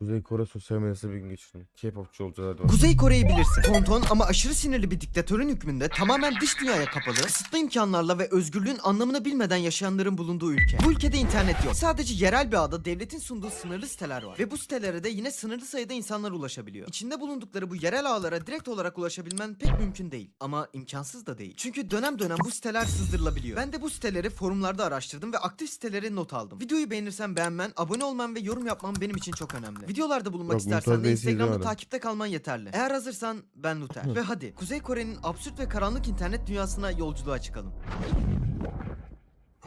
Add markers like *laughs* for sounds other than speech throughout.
Kuzey Kore sosyal medyasında bir gün geçirdim. K-popçu olacağız hadi. Kuzey Kore'yi bilirsin. Tonton ama aşırı sinirli bir diktatörün hükmünde tamamen dış dünyaya kapalı, kısıtlı imkanlarla ve özgürlüğün anlamını bilmeden yaşayanların bulunduğu ülke. Bu ülkede internet yok. Sadece yerel bir ağda devletin sunduğu sınırlı siteler var. Ve bu sitelere de yine sınırlı sayıda insanlar ulaşabiliyor. İçinde bulundukları bu yerel ağlara direkt olarak ulaşabilmen pek mümkün değil. Ama imkansız da değil. Çünkü dönem dönem bu siteler sızdırılabiliyor. Ben de bu siteleri forumlarda araştırdım ve aktif sitelere not aldım. Videoyu beğenirsen beğenmen, abone olman ve yorum yapman benim için çok önemli. Videolarda bulunmak Bak, istersen de Bey'i Instagram'da takipte kalman yeterli. Eğer hazırsan ben Luther. ve hadi Kuzey Kore'nin absürt ve karanlık internet dünyasına yolculuğa çıkalım.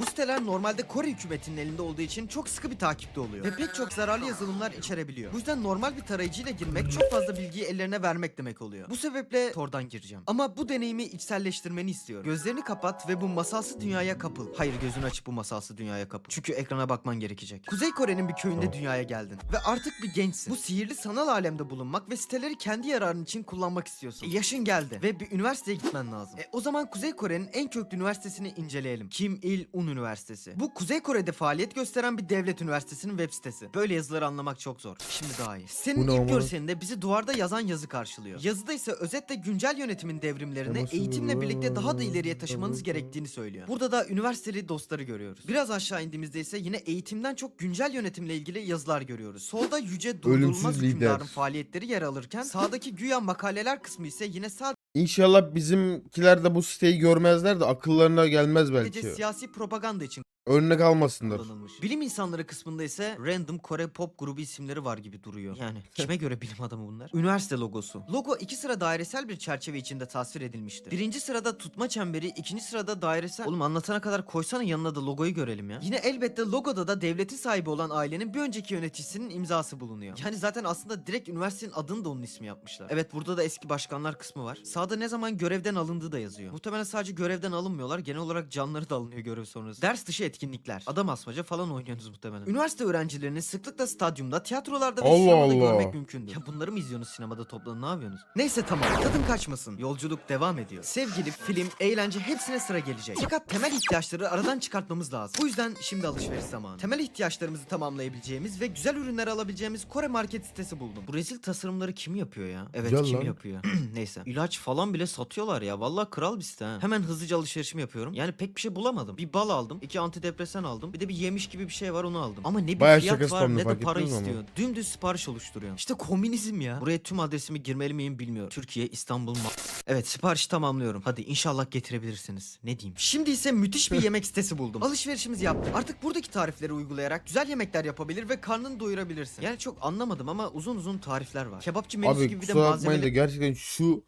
Bu siteler normalde Kore hükümetinin elinde olduğu için çok sıkı bir takipte oluyor. Ve pek çok zararlı yazılımlar içerebiliyor. Bu yüzden normal bir tarayıcıyla girmek çok fazla bilgiyi ellerine vermek demek oluyor. Bu sebeple Tor'dan gireceğim. Ama bu deneyimi içselleştirmeni istiyorum. Gözlerini kapat ve bu masalsı dünyaya kapıl. Hayır gözünü açıp bu masalsı dünyaya kapıl. Çünkü ekrana bakman gerekecek. Kuzey Kore'nin bir köyünde dünyaya geldin. Ve artık bir gençsin. Bu sihirli sanal alemde bulunmak ve siteleri kendi yararın için kullanmak istiyorsun. E, yaşın geldi ve bir üniversiteye gitmen lazım. E, o zaman Kuzey Kore'nin en köklü üniversitesini inceleyelim. Kim Il Un Üniversitesi. Bu Kuzey Kore'de faaliyet gösteren bir devlet üniversitesinin web sitesi. Böyle yazıları anlamak çok zor. Şimdi daha iyi. Senin Bu ne ilk amına? görselinde bizi duvarda yazan yazı karşılıyor. Yazıda ise özetle güncel yönetimin devrimlerini eğitimle birlikte daha da ileriye taşımanız gerektiğini söylüyor. Burada da üniversiteli dostları görüyoruz. Biraz aşağı indiğimizde ise yine eğitimden çok güncel yönetimle ilgili yazılar görüyoruz. Solda yüce durdurulmaz Ölümsüz lider. hükümdarın faaliyetleri yer alırken sağdaki güya makaleler kısmı ise yine sadece İnşallah bizimkiler de bu siteyi görmezler de akıllarına gelmez belki. siyasi propaganda için Örnek almasınlar. kullanılmış. Bilim insanları kısmında ise random Kore pop grubu isimleri var gibi duruyor. Yani *laughs* kime göre bilim adamı bunlar? Üniversite logosu. Logo iki sıra dairesel bir çerçeve içinde tasvir edilmiştir. Birinci sırada tutma çemberi, ikinci sırada dairesel... Oğlum anlatana kadar koysana yanına da logoyu görelim ya. Yine elbette logoda da devletin sahibi olan ailenin bir önceki yöneticisinin imzası bulunuyor. Yani zaten aslında direkt üniversitenin adını da onun ismi yapmışlar. Evet burada da eski başkanlar kısmı var. Sağda ne zaman görevden alındığı da yazıyor. Muhtemelen sadece görevden alınmıyorlar. Genel olarak canları da alınıyor görev sonrası. Ders dışı etkinlikler. Adam asmaca falan oynuyorsunuz muhtemelen. Üniversite öğrencilerini sıklıkla stadyumda, tiyatrolarda ve Allah sinemada Allah. görmek mümkündür. Ya bunları mı izliyorsunuz sinemada toplanın ne yapıyorsunuz? Neyse tamam tadın kaçmasın. Yolculuk devam ediyor. Sevgili, film, eğlence hepsine sıra gelecek. Fakat temel ihtiyaçları aradan çıkartmamız lazım. Bu yüzden şimdi alışveriş zamanı. Temel ihtiyaçlarımızı tamamlayabileceğimiz ve güzel ürünler alabileceğimiz Kore market sitesi buldum. Bu rezil tasarımları kim yapıyor ya? Evet Güzel kim lan. yapıyor? *clears throat* Neyse. İlaç falan bile satıyorlar ya. Vallahi kral bir site ha. Hemen hızlıca alışverişimi yapıyorum. Yani pek bir şey bulamadım. Bir bal aldım. iki antidepresan aldım. Bir de bir yemiş gibi bir şey var onu aldım. Ama ne bir Bayağı fiyat var ne de fark para ettiniz ama? istiyor. Dümdüz sipariş oluşturuyor. İşte komünizm ya. Buraya tüm adresimi girmeli miyim bilmiyorum. Türkiye, İstanbul, Ma- Evet siparişi tamamlıyorum. Hadi inşallah getirebilirsiniz. Ne diyeyim. Şimdi ise müthiş bir yemek sitesi buldum. Alışverişimizi yaptık. Artık buradaki tarifleri uygulayarak güzel yemekler yapabilir ve karnını doyurabilirsin. Yani çok anlamadım ama uzun uzun tarifler var. Kebapçı menüsü Abi gibi bir de kusura bakmayın da malzemeler. gerçekten şu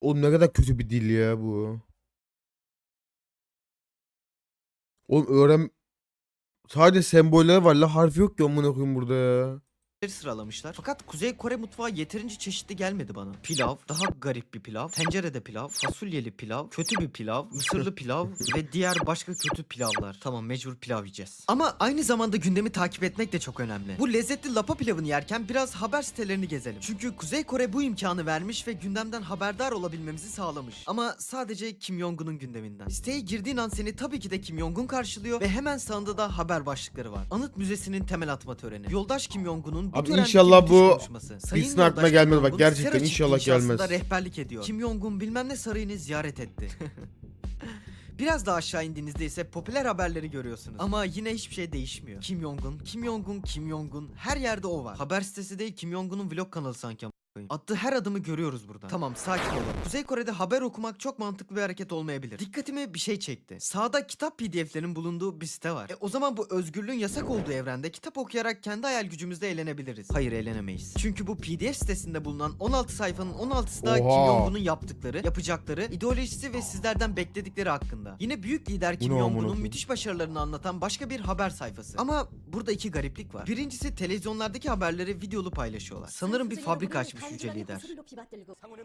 o ne kadar kötü bir dil ya bu. Oğlum öğren sadece semboller var la harfi yok ki amına koyayım burada ya. Sıralamışlar. Fakat Kuzey Kore mutfağı yeterince çeşitli gelmedi bana. Pilav, daha garip bir pilav, tencerede pilav, fasulyeli pilav, kötü bir pilav, mısırlı pilav ve diğer başka kötü pilavlar. Tamam mecbur pilav yiyeceğiz. Ama aynı zamanda gündemi takip etmek de çok önemli. Bu lezzetli lapa pilavını yerken biraz haber sitelerini gezelim. Çünkü Kuzey Kore bu imkanı vermiş ve gündemden haberdar olabilmemizi sağlamış. Ama sadece Kim Jong-un'un gündeminden. Siteye girdiğin an seni tabii ki de Kim Jong-un karşılıyor ve hemen sağında da haber başlıkları var. Anıt Müzesi'nin temel atma töreni. Yoldaş Kim Jong-un'un Abi inşallah müthiş bu konuşması. Sayın aklına Kim bak, gerçekten Sera inşallah gelmez. rehberlik ediyor. Kim Jong-un bilmem ne sarayını ziyaret etti. *laughs* Biraz daha aşağı indiğinizde ise popüler haberleri görüyorsunuz. Ama yine hiçbir şey değişmiyor. Kim Jong-un, Kim Jong-un, Kim Jong-un her yerde o var. Haber sitesi değil Kim Jong-un'un vlog kanalı sanki ama. Attığı her adımı görüyoruz burada. Tamam sakin olun. Kuzey Kore'de haber okumak çok mantıklı bir hareket olmayabilir. Dikkatimi bir şey çekti. Sağda kitap pdf'lerin bulunduğu bir site var. E o zaman bu özgürlüğün yasak olduğu evrende kitap okuyarak kendi hayal gücümüzde eğlenebiliriz. Hayır eğlenemeyiz. Çünkü bu pdf sitesinde bulunan 16 sayfanın 16'sı da Kim. Jong-un'un yaptıkları, yapacakları, ideolojisi ve sizlerden bekledikleri hakkında. Yine büyük lider Kim amına Jong-un'un koyayım? müthiş başarılarını anlatan başka bir haber sayfası. Ama burada iki gariplik var. Birincisi televizyonlardaki haberleri videolu paylaşıyorlar. Sanırım bir fabrika açmışlar düşünceli lider.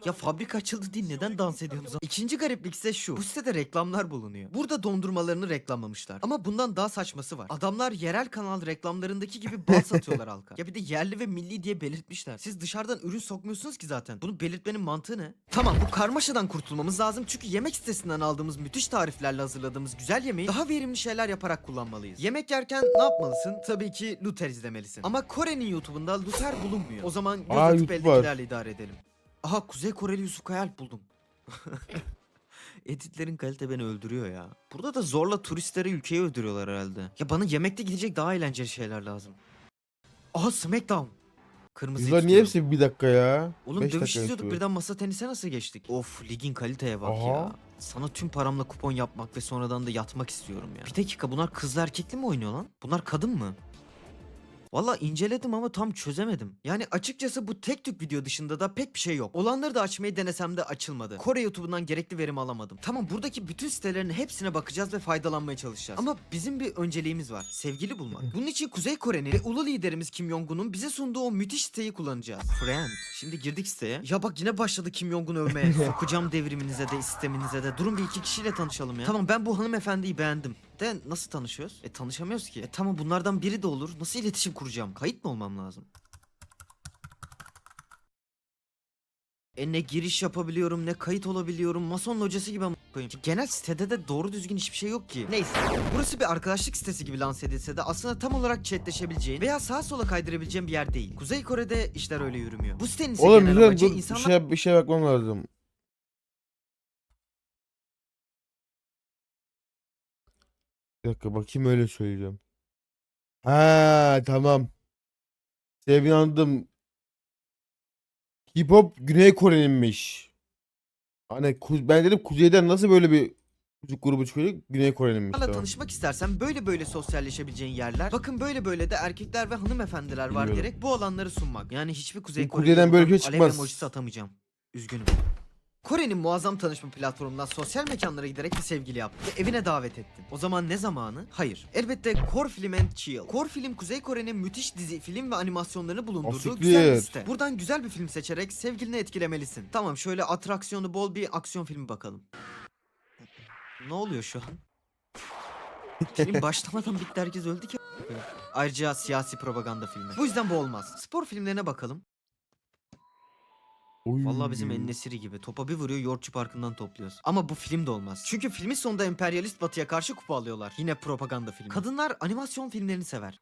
Ya fabrika açıldı değil neden dans ediyorsunuz? İkinci gariplik ise şu. Bu sitede reklamlar bulunuyor. Burada dondurmalarını reklamlamışlar. Ama bundan daha saçması var. Adamlar yerel kanal reklamlarındaki gibi bal *laughs* satıyorlar halka. Ya bir de yerli ve milli diye belirtmişler. Siz dışarıdan ürün sokmuyorsunuz ki zaten. Bunu belirtmenin mantığı ne? Tamam bu karmaşadan kurtulmamız lazım. Çünkü yemek sitesinden aldığımız müthiş tariflerle hazırladığımız güzel yemeği daha verimli şeyler yaparak kullanmalıyız. Yemek yerken ne yapmalısın? Tabii ki Luther izlemelisin. Ama Kore'nin YouTube'unda Luther bulunmuyor. O zaman göz Aa, atıp YouTube var. Eldekilerle idare edelim. Aha Kuzey Koreli Yusuf Kayalp buldum. *laughs* Editlerin kalite beni öldürüyor ya. Burada da zorla turistleri ülkeye öldürüyorlar herhalde. Ya bana yemekte gidecek daha eğlenceli şeyler lazım. Aha Smackdown. Kırmızı Bunlar niye hepsi bir dakika ya? Oğlum Beş dövüş dakika izliyorduk yapıyor. birden masa tenise nasıl geçtik? Of ligin kaliteye bak Aha. ya. Sana tüm paramla kupon yapmak ve sonradan da yatmak istiyorum ya. Bir dakika bunlar kızlı erkekli mi oynuyor lan? Bunlar kadın mı? Valla inceledim ama tam çözemedim. Yani açıkçası bu tek tük video dışında da pek bir şey yok. Olanları da açmayı denesem de açılmadı. Kore YouTube'undan gerekli verim alamadım. Tamam buradaki bütün sitelerin hepsine bakacağız ve faydalanmaya çalışacağız. Ama bizim bir önceliğimiz var. Sevgili bulmak. Bunun için Kuzey Kore'nin ve ulu liderimiz Kim Jong-un'un bize sunduğu o müthiş siteyi kullanacağız. Friend. Şimdi girdik siteye. Ya bak yine başladı Kim Jong-un övmeye. *laughs* Sokacağım devriminize de sisteminize de. Durun bir iki kişiyle tanışalım ya. Tamam ben bu hanımefendiyi beğendim. De nasıl tanışıyoruz? E tanışamıyoruz ki. E tamam bunlardan biri de olur. Nasıl iletişim kuracağım? Kayıt mı olmam lazım? E ne giriş yapabiliyorum ne kayıt olabiliyorum. Mason hocası gibi ama koyayım. Genel sitede de doğru düzgün hiçbir şey yok ki. Neyse. Burası bir arkadaşlık sitesi gibi lanse edilse de aslında tam olarak chatleşebileceğin veya sağa sola kaydırabileceğin bir yer değil. Kuzey Kore'de işler öyle yürümüyor. Bu sitenin ise Oğlum genel amacı bir insanlar şey, bir şey bakmam lazım. Bir dakika bakayım öyle söyleyeceğim. Ha tamam. Sevgili anladım. Hip hop Güney Kore'ninmiş. Hani ben dedim kuzeyden nasıl böyle bir müzik grubu çıkıyor? Güney Kore'ninmiş. Onlarla Tamam. tanışmak istersen böyle böyle sosyalleşebileceğin yerler. Bakın böyle böyle de erkekler ve hanımefendiler var Bilmiyorum. diyerek bu alanları sunmak. Yani hiçbir Kuzey Kuzey'den böyle bir şey alev çıkmaz. emojisi atamayacağım. Üzgünüm. Kore'nin muazzam tanışma platformundan sosyal mekanlara giderek bir sevgili yaptı ve evine davet ettin. O zaman ne zamanı? Hayır. Elbette Core Film and Chill. Core Film Kuzey Kore'nin müthiş dizi, film ve animasyonlarını bulundurduğu Asiktir. güzel bir site. Buradan güzel bir film seçerek sevgilini etkilemelisin. Tamam şöyle atraksiyonu bol bir aksiyon filmi bakalım. Ne oluyor şu an? Film başlamadan bitti herkes öldü ki. Ayrıca siyasi propaganda filmi. Bu yüzden bu olmaz. Spor filmlerine bakalım. Oy. Vallahi bizim Ennesiri gibi. Topa bir vuruyor Yoğurtçu Parkı'ndan topluyoruz. Ama bu film de olmaz. Çünkü filmin sonunda emperyalist batıya karşı kupa alıyorlar. Yine propaganda filmi. Kadınlar animasyon filmlerini sever.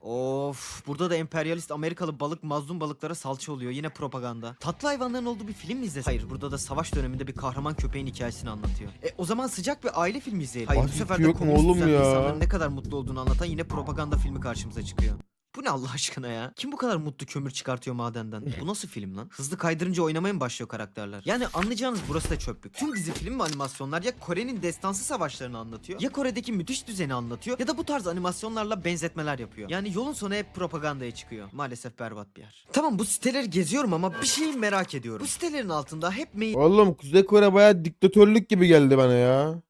Of, burada da emperyalist Amerikalı balık mazlum balıklara salça oluyor. Yine propaganda. Tatlı hayvanların olduğu bir film mi izlesin? Hayır, burada da savaş döneminde bir kahraman köpeğin hikayesini anlatıyor. E o zaman sıcak bir aile filmi izleyelim. Hayır, bu Aşk sefer de yok mu komünist oğlum ya? insanların ne kadar mutlu olduğunu anlatan yine propaganda filmi karşımıza çıkıyor. Bu ne Allah aşkına ya? Kim bu kadar mutlu kömür çıkartıyor madenden? Bu *laughs* nasıl film lan? Hızlı kaydırınca oynamaya mı başlıyor karakterler? Yani anlayacağınız burası da çöplük. Tüm dizi film ve animasyonlar ya Kore'nin destansı savaşlarını anlatıyor ya Kore'deki müthiş düzeni anlatıyor ya da bu tarz animasyonlarla benzetmeler yapıyor. Yani yolun sonu hep propagandaya çıkıyor. Maalesef berbat bir yer. Tamam bu siteleri geziyorum ama bir şeyi merak ediyorum. Bu sitelerin altında hep mail Oğlum Kuzey Kore baya diktatörlük gibi geldi bana ya.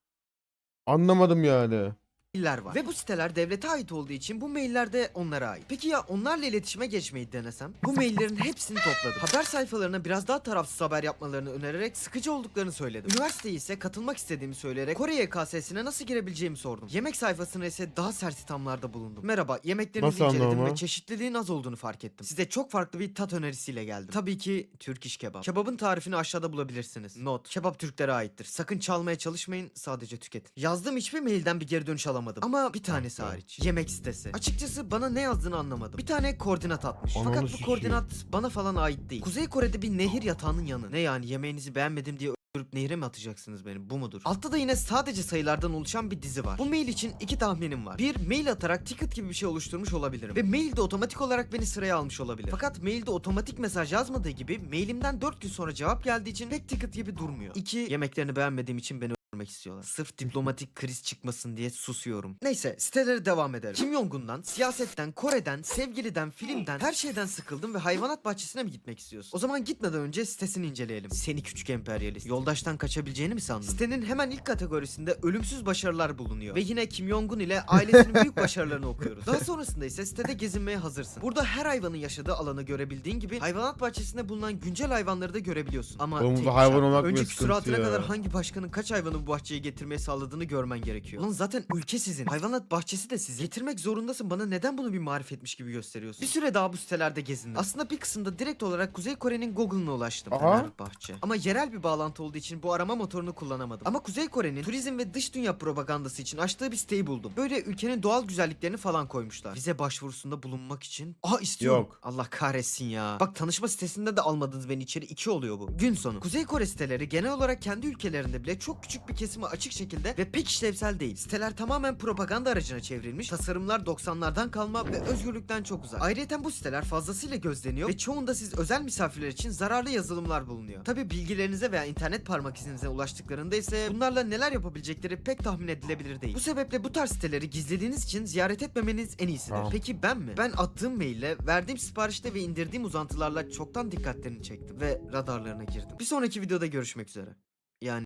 Anlamadım yani. Mailler var. Ve bu siteler devlete ait olduğu için bu mailler de onlara ait. Peki ya onlarla iletişime geçmeyi denesem? Bu maillerin hepsini topladım. Haber sayfalarına biraz daha tarafsız haber yapmalarını önererek sıkıcı olduklarını söyledim. Üniversiteye ise katılmak istediğimi söyleyerek Kore YKS'sine nasıl girebileceğimi sordum. Yemek sayfasına ise daha sert ithamlarda bulundum. Merhaba, yemeklerinizi Nasıl inceledim anlamı? ve çeşitliliğin az olduğunu fark ettim. Size çok farklı bir tat önerisiyle geldim. Tabii ki Türk iş kebap. Kebabın tarifini aşağıda bulabilirsiniz. Not. Kebap Türklere aittir. Sakın çalmaya çalışmayın, sadece tüketin. Yazdığım hiçbir mailden bir geri dönüş alamadım. Ama bir tanesi hariç. Yemek sitesi. Açıkçası bana ne yazdığını anlamadım. Bir tane koordinat atmış. Ananı Fakat bu sikeyim. koordinat bana falan ait değil. Kuzey Kore'de bir nehir yatağının yanı. Ne yani yemeğinizi beğenmedim diye öldürüp nehre mi atacaksınız beni? Bu mudur? Altta da yine sadece sayılardan oluşan bir dizi var. Bu mail için iki tahminim var. Bir, mail atarak ticket gibi bir şey oluşturmuş olabilirim. Ve mailde otomatik olarak beni sıraya almış olabilir. Fakat mailde otomatik mesaj yazmadığı gibi mailimden 4 gün sonra cevap geldiği için pek ticket gibi durmuyor. İki, yemeklerini beğenmediğim için beni görmek istiyorlar. Sırf diplomatik kriz çıkmasın diye susuyorum. Neyse sitelere devam edelim. Kim Jong-un'dan, siyasetten, Kore'den, sevgiliden, filmden her şeyden sıkıldım ve hayvanat bahçesine mi gitmek istiyorsun? O zaman gitmeden önce sitesini inceleyelim. Seni küçük emperyalist. Yoldaştan kaçabileceğini mi sandın? Sitenin hemen ilk kategorisinde ölümsüz başarılar bulunuyor. Ve yine Kim Jong-un ile ailesinin büyük başarılarını okuyoruz. Daha sonrasında ise sitede gezinmeye hazırsın. Burada her hayvanın yaşadığı alanı görebildiğin gibi hayvanat bahçesinde bulunan güncel hayvanları da görebiliyorsun. Ama Oğlum bu tek bir hayvan şart, olmak bile önceki sıkıntı süratine ya. kadar hangi başkanın kaç hayvanı bu bahçeye getirmeye sağladığını görmen gerekiyor. Ulan zaten ülke sizin. Hayvanat bahçesi de sizin. Getirmek zorundasın. Bana neden bunu bir marifetmiş gibi gösteriyorsun? Bir süre daha bu sitelerde gezindim. Aslında bir kısımda direkt olarak Kuzey Kore'nin Google'ına ulaştım. Aha. Fenerbahçe. Ama yerel bir bağlantı olduğu için bu arama motorunu kullanamadım. Ama Kuzey Kore'nin turizm ve dış dünya propagandası için açtığı bir siteyi buldum. Böyle ülkenin doğal güzelliklerini falan koymuşlar. Vize başvurusunda bulunmak için. Aa istiyorum. Yok. Allah kahretsin ya. Bak tanışma sitesinde de almadınız beni içeri. iki oluyor bu. Gün sonu. Kuzey Kore siteleri genel olarak kendi ülkelerinde bile çok küçük bir kesimi açık şekilde ve pek işlevsel değil. Siteler tamamen propaganda aracına çevrilmiş. Tasarımlar 90'lardan kalma ve özgürlükten çok uzak. Ayrıca bu siteler fazlasıyla gözleniyor ve çoğunda siz özel misafirler için zararlı yazılımlar bulunuyor. Tabi bilgilerinize veya internet parmak izinize ulaştıklarında ise bunlarla neler yapabilecekleri pek tahmin edilebilir değil. Bu sebeple bu tarz siteleri gizlediğiniz için ziyaret etmemeniz en iyisidir. Tamam. Peki ben mi? Ben attığım maille, verdiğim siparişte ve indirdiğim uzantılarla çoktan dikkatlerini çektim ve radarlarına girdim. Bir sonraki videoda görüşmek üzere. Yani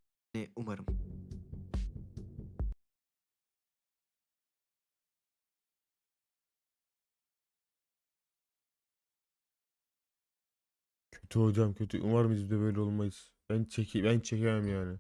umarım. Kötü hocam kötü. Umarım biz de böyle olmayız. Ben çeki ben çekemem yani.